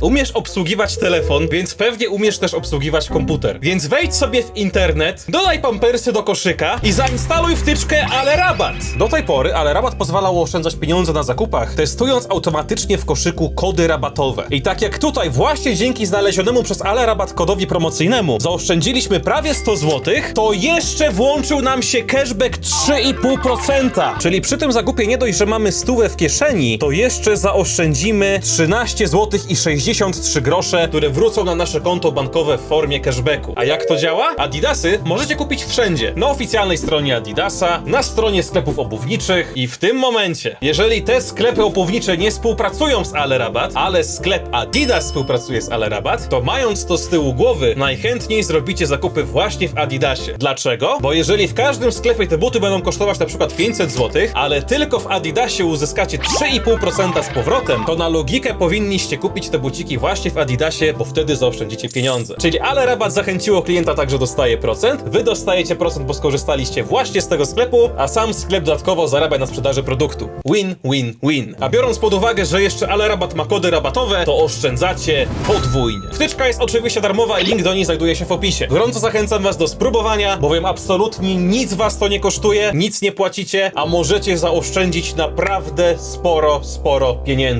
Umiesz obsługiwać telefon, więc pewnie umiesz też obsługiwać komputer. Więc wejdź sobie w internet, dodaj pampersy do koszyka i zainstaluj wtyczkę Ale Rabat. Do tej pory Ale Rabat pozwalał oszczędzać pieniądze na zakupach, testując automatycznie w koszyku kody rabatowe. I tak jak tutaj, właśnie dzięki znalezionemu przez Ale Rabat kodowi promocyjnemu zaoszczędziliśmy prawie 100 zł, to jeszcze włączył nam się cashback 3,5%. Czyli przy tym zakupie nie dość, że mamy stówę w kieszeni, to jeszcze zaoszczędzimy 13 zł i 63 grosze, które wrócą na nasze konto bankowe w formie cashbacku. A jak to działa? Adidasy możecie kupić wszędzie. Na oficjalnej stronie Adidasa, na stronie sklepów obuwniczych i w tym momencie, jeżeli te sklepy obuwnicze nie współpracują z Ale Rabat, ale sklep Adidas współpracuje z Ale Rabat, to mając to z tyłu głowy, najchętniej zrobicie zakupy właśnie w Adidasie. Dlaczego? Bo jeżeli w każdym sklepie te buty będą kosztować na przykład 500 zł, ale tylko w Adidasie uzyskacie 3,5% z powrotem, to na logikę powinniście kupić te buciki właśnie w Adidasie, bo wtedy zaoszczędzicie pieniądze. Czyli Ale Rabat zachęciło klienta tak, że dostaje procent, wy dostajecie procent, bo skorzystaliście właśnie z tego sklepu, a sam sklep dodatkowo zarabia na sprzedaży produktu. Win, win, win. A biorąc pod uwagę, że jeszcze Ale Rabat ma kody rabatowe, to oszczędzacie podwójnie. Wtyczka jest oczywiście darmowa i link do niej znajduje się w opisie. Gorąco zachęcam was do spróbowania, bowiem absolutnie nic was to nie kosztuje, nic nie płacicie, a możecie zaoszczędzić naprawdę sporo, sporo pieniędzy.